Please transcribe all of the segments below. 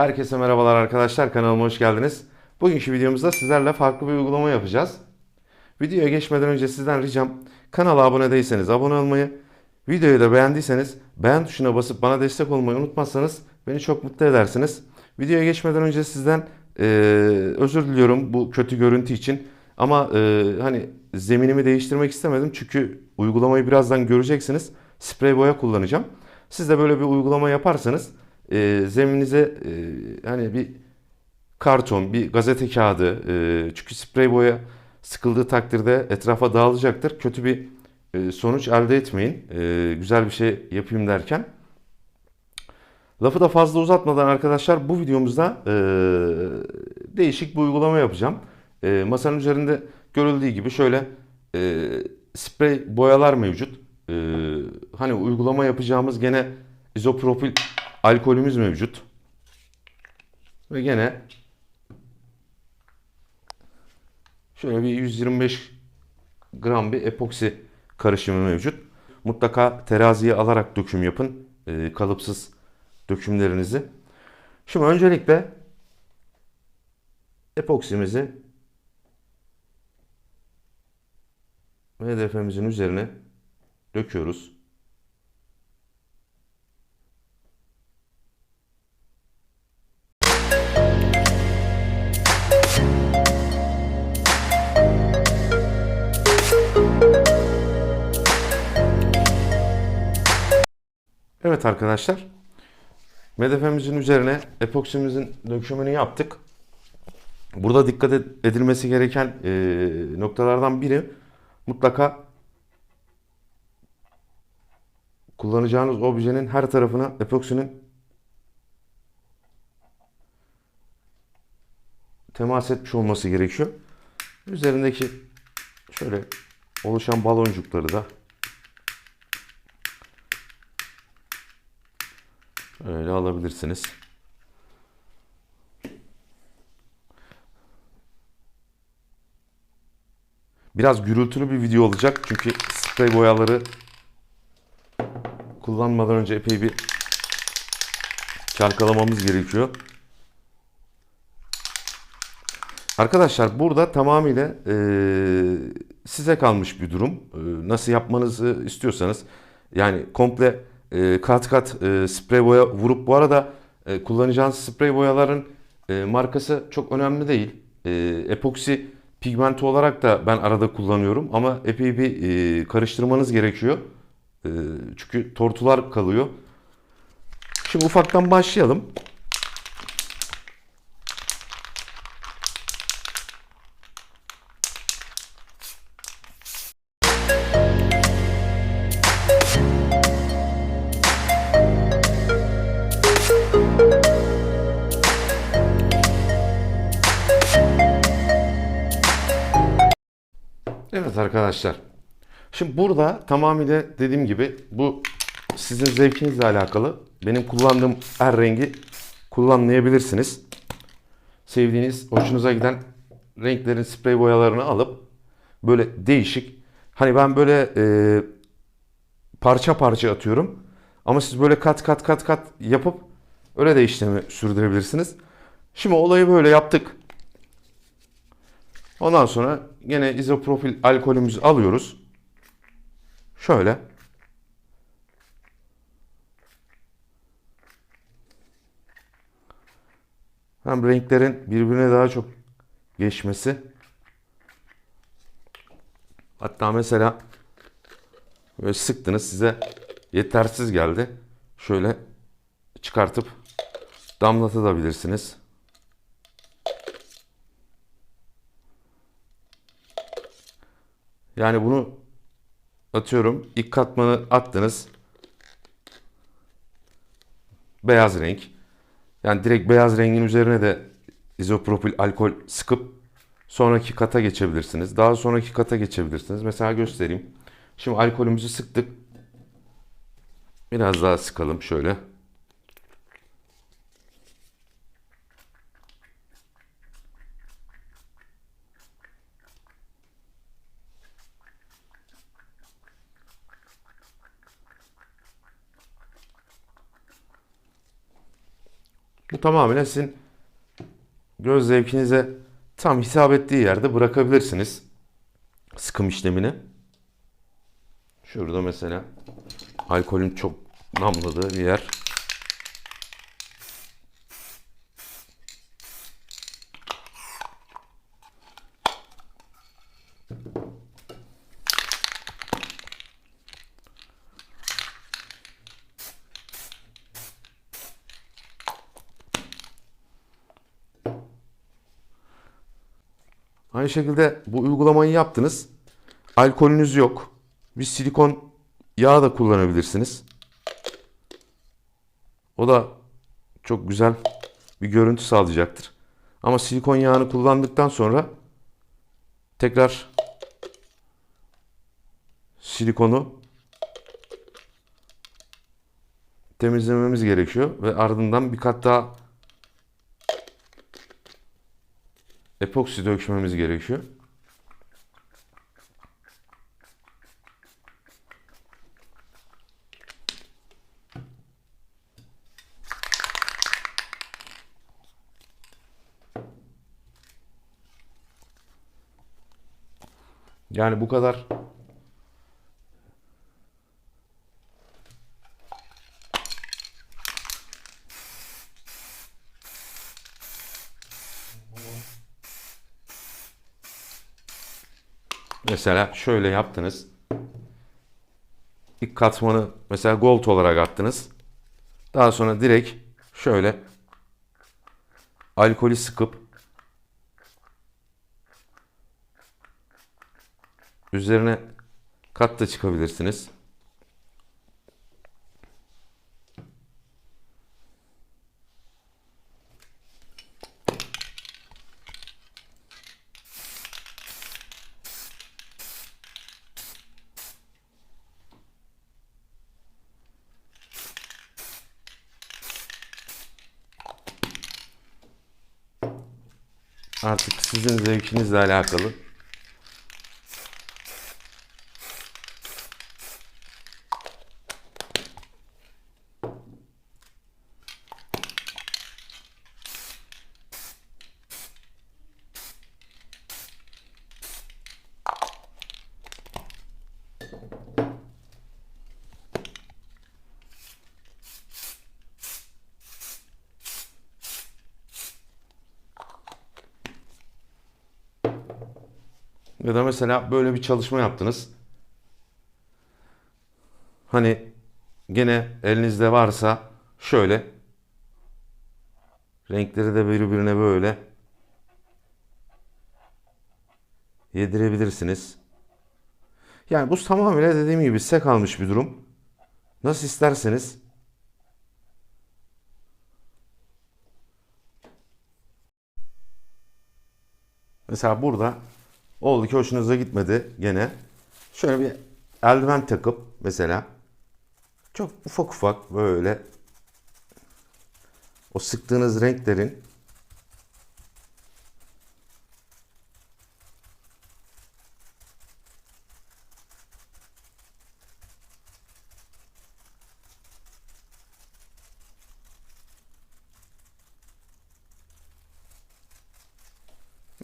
Herkese merhabalar arkadaşlar kanalıma hoş geldiniz. Bugünkü videomuzda sizlerle farklı bir uygulama yapacağız. Videoya geçmeden önce sizden ricam kanala abone değilseniz abone olmayı, videoyu da beğendiyseniz beğen tuşuna basıp bana destek olmayı unutmazsanız beni çok mutlu edersiniz. Videoya geçmeden önce sizden eee, özür diliyorum bu kötü görüntü için. Ama eee, hani zeminimi değiştirmek istemedim çünkü uygulamayı birazdan göreceksiniz. Sprey boya kullanacağım. Siz de böyle bir uygulama yaparsanız eee zemininize eee, hani bir karton, bir gazete kağıdı eee, çünkü sprey boya sıkıldığı takdirde etrafa dağılacaktır. Kötü bir eee, sonuç elde etmeyin. Eee, güzel bir şey yapayım derken. Lafı da fazla uzatmadan arkadaşlar bu videomuzda eee, değişik bir uygulama yapacağım. Eee, masanın üzerinde görüldüğü gibi şöyle eee, sprey boyalar mevcut. Eee, hani uygulama yapacağımız gene izopropil alkolümüz mevcut. Ve gene şöyle bir 125 gram bir epoksi karışımı mevcut. Mutlaka teraziye alarak döküm yapın. eee, kalıpsız dökümlerinizi. Şimdi öncelikle epoksimizi MDF'mizin üzerine döküyoruz. Evet arkadaşlar. MDF'mizin üzerine epoksimizin dökümünü yaptık. Burada dikkat ed- edilmesi gereken e, noktalardan biri mutlaka kullanacağınız objenin her tarafına epoksinin temas etmiş olması gerekiyor. Üzerindeki şöyle oluşan baloncukları da Öyle alabilirsiniz. Biraz gürültülü bir video olacak çünkü sprey boyaları kullanmadan önce epey bir çalkalamamız gerekiyor. Arkadaşlar burada tamamıyla eee, size kalmış bir durum. Eee, nasıl yapmanızı istiyorsanız yani komple eee, kat kat eee, sprey boya vurup bu arada eee, kullanacağınız sprey boyaların eee, markası çok önemli değil. Eee, epoksi pigmenti olarak da ben arada kullanıyorum ama epey bir eee, karıştırmanız gerekiyor. Eee, çünkü tortular kalıyor. Şimdi ufaktan başlayalım. Arkadaşlar. Şimdi burada tamamıyla dediğim gibi bu sizin zevkinizle alakalı. Benim kullandığım her rengi kullanmayabilirsiniz. Sevdiğiniz, hoşunuza giden renklerin sprey boyalarını alıp böyle değişik. Hani ben böyle e, parça parça atıyorum. Ama siz böyle kat kat kat kat yapıp öyle de işlemi sürdürebilirsiniz. Şimdi olayı böyle yaptık. Ondan sonra yine izopropil alkolümüzü alıyoruz. Şöyle. Hem renklerin birbirine daha çok geçmesi. Hatta mesela böyle sıktınız size yetersiz geldi. Şöyle çıkartıp damlatabilirsiniz. Yani bunu atıyorum ilk katmanı attınız. Beyaz renk. Yani direkt beyaz rengin üzerine de izopropil alkol sıkıp sonraki kata geçebilirsiniz. Daha sonraki kata geçebilirsiniz. Mesela göstereyim. Şimdi alkolümüzü sıktık. Biraz daha sıkalım şöyle. Bu tamamen sizin göz zevkinize tam hitap ettiği yerde bırakabilirsiniz sıkım işlemini. Şurada mesela alkolün çok namladığı bir yer. Aynı şekilde bu uygulamayı yaptınız. Alkolünüz yok. Bir silikon yağ da kullanabilirsiniz. O da çok güzel bir görüntü sağlayacaktır. Ama silikon yağını kullandıktan sonra tekrar silikonu temizlememiz gerekiyor ve ardından bir kat daha epoksi dökmemiz gerekiyor. Yani bu kadar Mesela şöyle yaptınız. İlk katmanı mesela gold olarak attınız. Daha sonra direkt şöyle alkolü sıkıp üzerine kat da çıkabilirsiniz. Artık sizin zevkinizle alakalı. Ya da mesela böyle bir çalışma yaptınız. Hani gene elinizde varsa şöyle renkleri de birbirine böyle yedirebilirsiniz. Yani bu tamamıyla dediğim gibi size kalmış bir durum. Nasıl isterseniz Mesela burada oldu ki hoşunuza gitmedi gene. Şöyle bir eldiven takıp mesela çok ufak ufak böyle o sıktığınız renklerin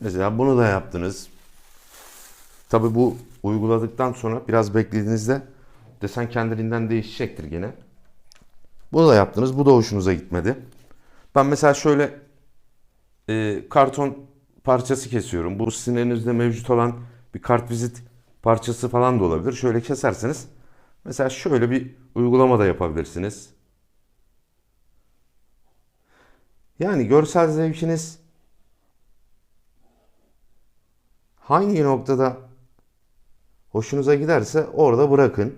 Mesela bunu da yaptınız. Tabi bu uyguladıktan sonra biraz beklediğinizde desen kendiliğinden değişecektir gene. Bunu da yaptınız. Bu da hoşunuza gitmedi. Ben mesela şöyle e, karton parçası kesiyorum. Bu sizin elinizde mevcut olan bir kartvizit parçası falan da olabilir. Şöyle keserseniz mesela şöyle bir uygulama da yapabilirsiniz. Yani görsel zevkiniz hangi noktada hoşunuza giderse orada bırakın.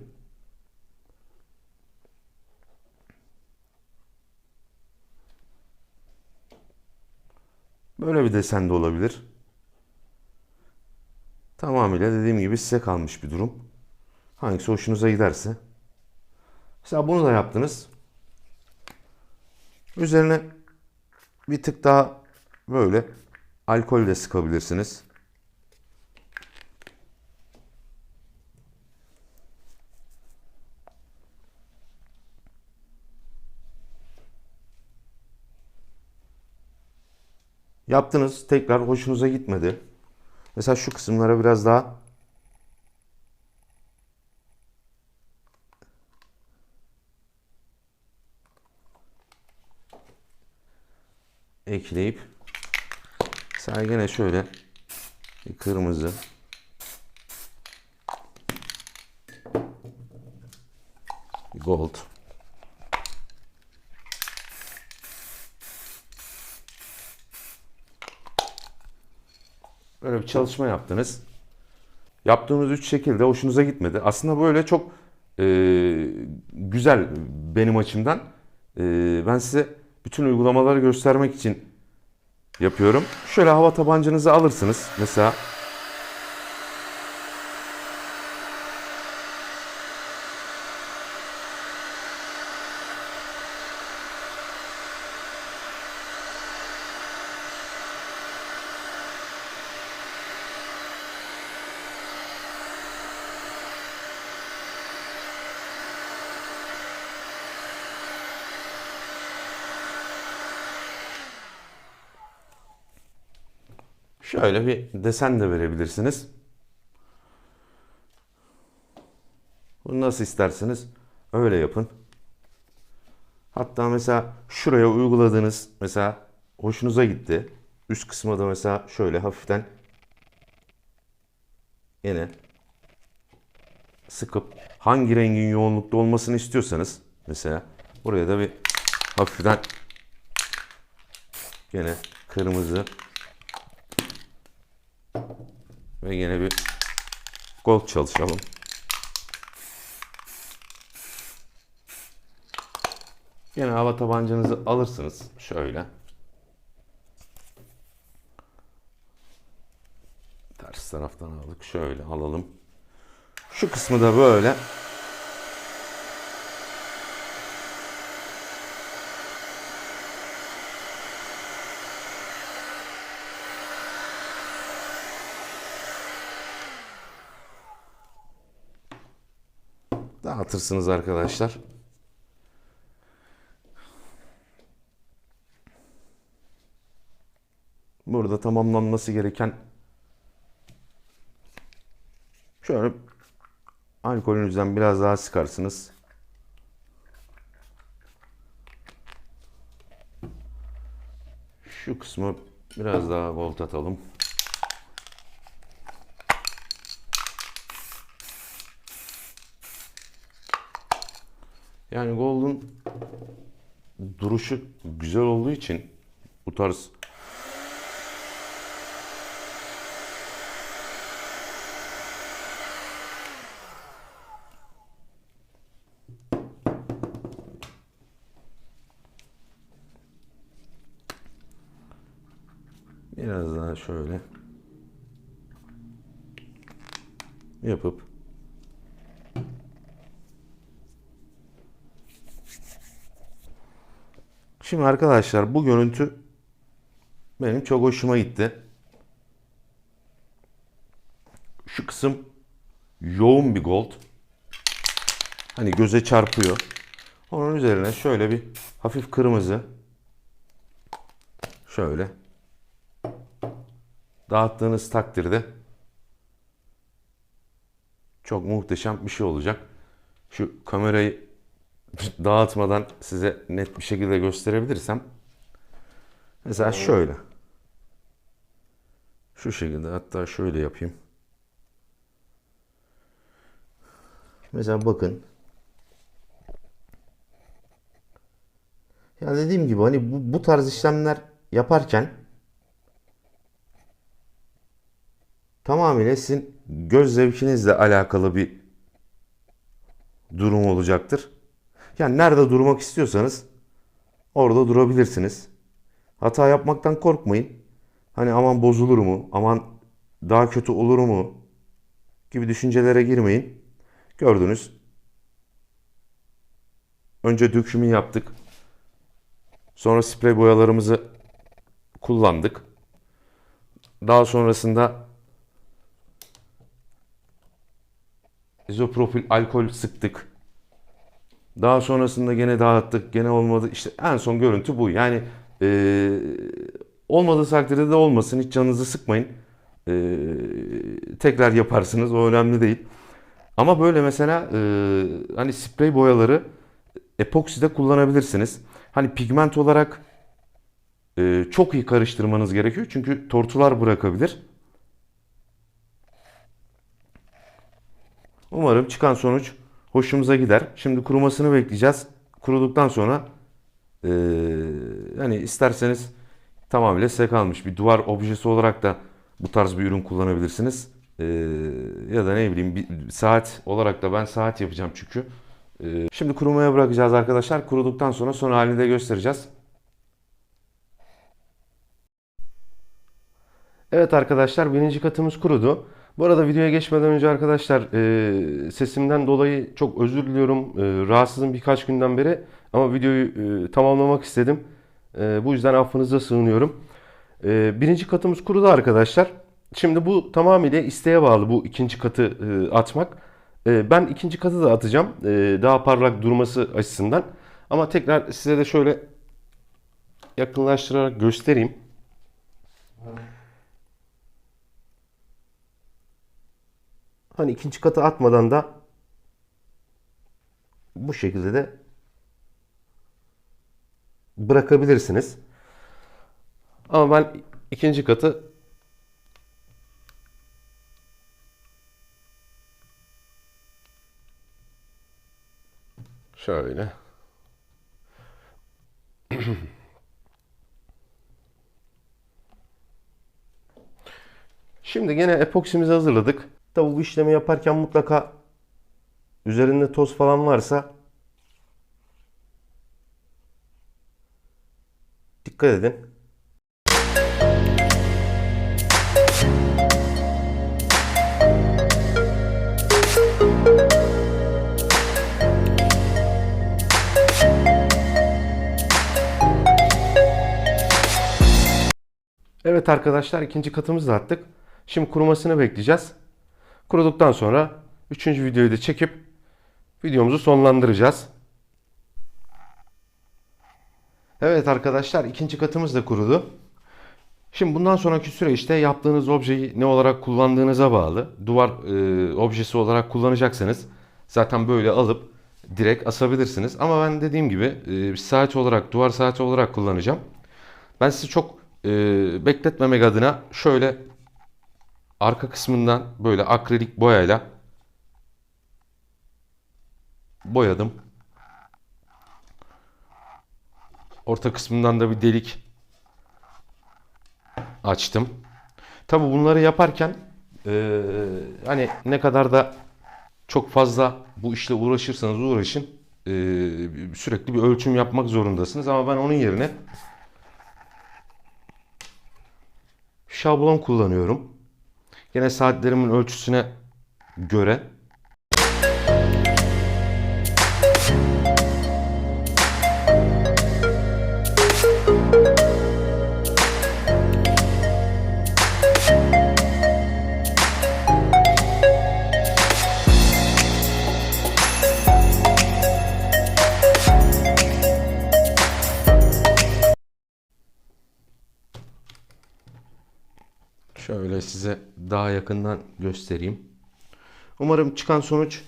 Böyle bir desen de olabilir. Tamamıyla dediğim gibi size kalmış bir durum. Hangisi hoşunuza giderse. Mesela bunu da yaptınız. Üzerine bir tık daha böyle alkol de sıkabilirsiniz. Yaptınız tekrar hoşunuza gitmedi. Mesela şu kısımlara biraz daha ekleyip mesela gene şöyle kırmızı gold Böyle bir çalışma yaptınız. Yaptığınız üç şekilde hoşunuza gitmedi. Aslında böyle çok e, güzel benim açımdan. E, ben size bütün uygulamaları göstermek için yapıyorum. Şöyle hava tabancanızı alırsınız. Mesela şöyle bir desen de verebilirsiniz. Bunu nasıl isterseniz öyle yapın. Hatta mesela şuraya uyguladığınız mesela hoşunuza gitti. Üst kısma da mesela şöyle hafiften yine sıkıp hangi rengin yoğunlukta olmasını istiyorsanız mesela buraya da bir hafiften yine kırmızı ve yine bir gold çalışalım. Yine hava tabancanızı alırsınız şöyle. Ters taraftan aldık. Şöyle alalım. Şu kısmı da böyle dağıtırsınız arkadaşlar. Burada tamamlanması gereken şöyle alkolünüzden biraz daha sıkarsınız. Şu kısmı biraz daha volt atalım. Yani Gold'un duruşu güzel olduğu için bu tarz biraz daha şöyle yapıp Şimdi arkadaşlar bu görüntü benim çok hoşuma gitti. Şu kısım yoğun bir gold. Hani göze çarpıyor. Onun üzerine şöyle bir hafif kırmızı. Şöyle. Dağıttığınız takdirde çok muhteşem bir şey olacak. Şu kamerayı dağıtmadan size net bir şekilde gösterebilirsem mesela şöyle. Şu şekilde hatta şöyle yapayım. Mesela bakın. Ya dediğim gibi hani bu, bu tarz işlemler yaparken tamamıyla sizin göz zevkinizle alakalı bir durum olacaktır. Yani nerede durmak istiyorsanız orada durabilirsiniz. Hata yapmaktan korkmayın. Hani aman bozulur mu? Aman daha kötü olur mu? gibi düşüncelere girmeyin. Gördünüz. Önce dökümü yaptık. Sonra sprey boyalarımızı kullandık. Daha sonrasında izopropil alkol sıktık. Daha sonrasında gene dağıttık, gene olmadı. İşte en son görüntü bu. Yani e, Olmadığı takdirde de olmasın. Hiç canınızı sıkmayın. Ee, tekrar yaparsınız. O önemli değil. Ama böyle mesela e, hani sprey boyaları epokside kullanabilirsiniz. Hani pigment olarak e, çok iyi karıştırmanız gerekiyor. Çünkü tortular bırakabilir. Umarım çıkan sonuç hoşumuza gider. Şimdi kurumasını bekleyeceğiz. Kuruduktan sonra e, hani isterseniz tamamıyla size kalmış bir duvar objesi olarak da bu tarz bir ürün kullanabilirsiniz. E, ya da ne bileyim bir saat olarak da ben saat yapacağım çünkü. E, şimdi kurumaya bırakacağız arkadaşlar. Kuruduktan sonra son halini de göstereceğiz. Evet arkadaşlar birinci katımız kurudu. Bu arada videoya geçmeden önce arkadaşlar e, sesimden dolayı çok özür diliyorum. E, rahatsızım birkaç günden beri ama videoyu e, tamamlamak istedim. E, bu yüzden affınıza sığınıyorum. E, birinci katımız kurudu arkadaşlar. Şimdi bu tamamıyla isteğe bağlı bu ikinci katı e, atmak. E, ben ikinci katı da atacağım. E, daha parlak durması açısından. Ama tekrar size de şöyle yakınlaştırarak göstereyim. Hani ikinci katı atmadan da bu şekilde de bırakabilirsiniz. Ama ben ikinci katı şöyle Şimdi gene epoksimizi hazırladık. Tabi işlemi yaparken mutlaka üzerinde toz falan varsa dikkat edin. Evet arkadaşlar ikinci katımızı da attık. Şimdi kurumasını bekleyeceğiz. Kuruduktan sonra üçüncü videoyu da çekip videomuzu sonlandıracağız. Evet arkadaşlar ikinci katımız da kurudu. Şimdi bundan sonraki süreçte yaptığınız objeyi ne olarak kullandığınıza bağlı. Duvar e, objesi olarak kullanacaksanız zaten böyle alıp direkt asabilirsiniz. Ama ben dediğim gibi e, saat olarak, duvar saati olarak kullanacağım. Ben sizi çok e, bekletmemek adına şöyle arka kısmından böyle akrilik boyayla boyadım. Orta kısmından da bir delik açtım. Tabi bunları yaparken e, hani ne kadar da çok fazla bu işle uğraşırsanız uğraşın e, sürekli bir ölçüm yapmak zorundasınız. Ama ben onun yerine şablon kullanıyorum. Yine saatlerimin ölçüsüne göre yakından göstereyim. Umarım çıkan sonuç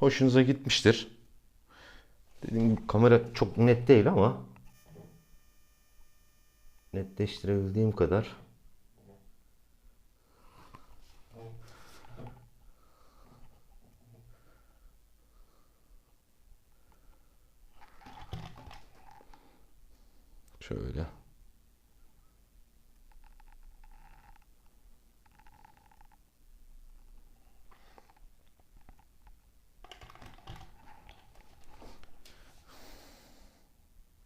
hoşunuza gitmiştir. Dediğim gibi kamera çok net değil ama netleştirebildiğim kadar şöyle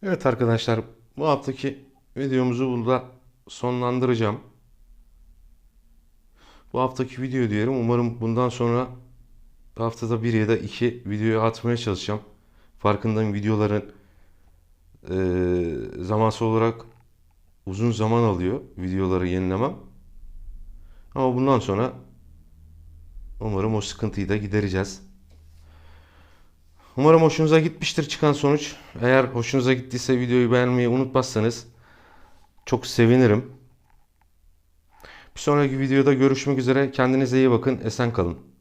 Evet arkadaşlar bu haftaki videomuzu burada sonlandıracağım. Bu haftaki video diyelim. Umarım bundan sonra haftada bir ya da iki videoyu atmaya çalışacağım. Farkındayım videoların e, zamansal olarak uzun zaman alıyor videoları yenilemem. Ama bundan sonra umarım o sıkıntıyı da gidereceğiz. Umarım hoşunuza gitmiştir çıkan sonuç. Eğer hoşunuza gittiyse videoyu beğenmeyi unutmazsanız çok sevinirim. Bir sonraki videoda görüşmek üzere. Kendinize iyi bakın. Esen kalın.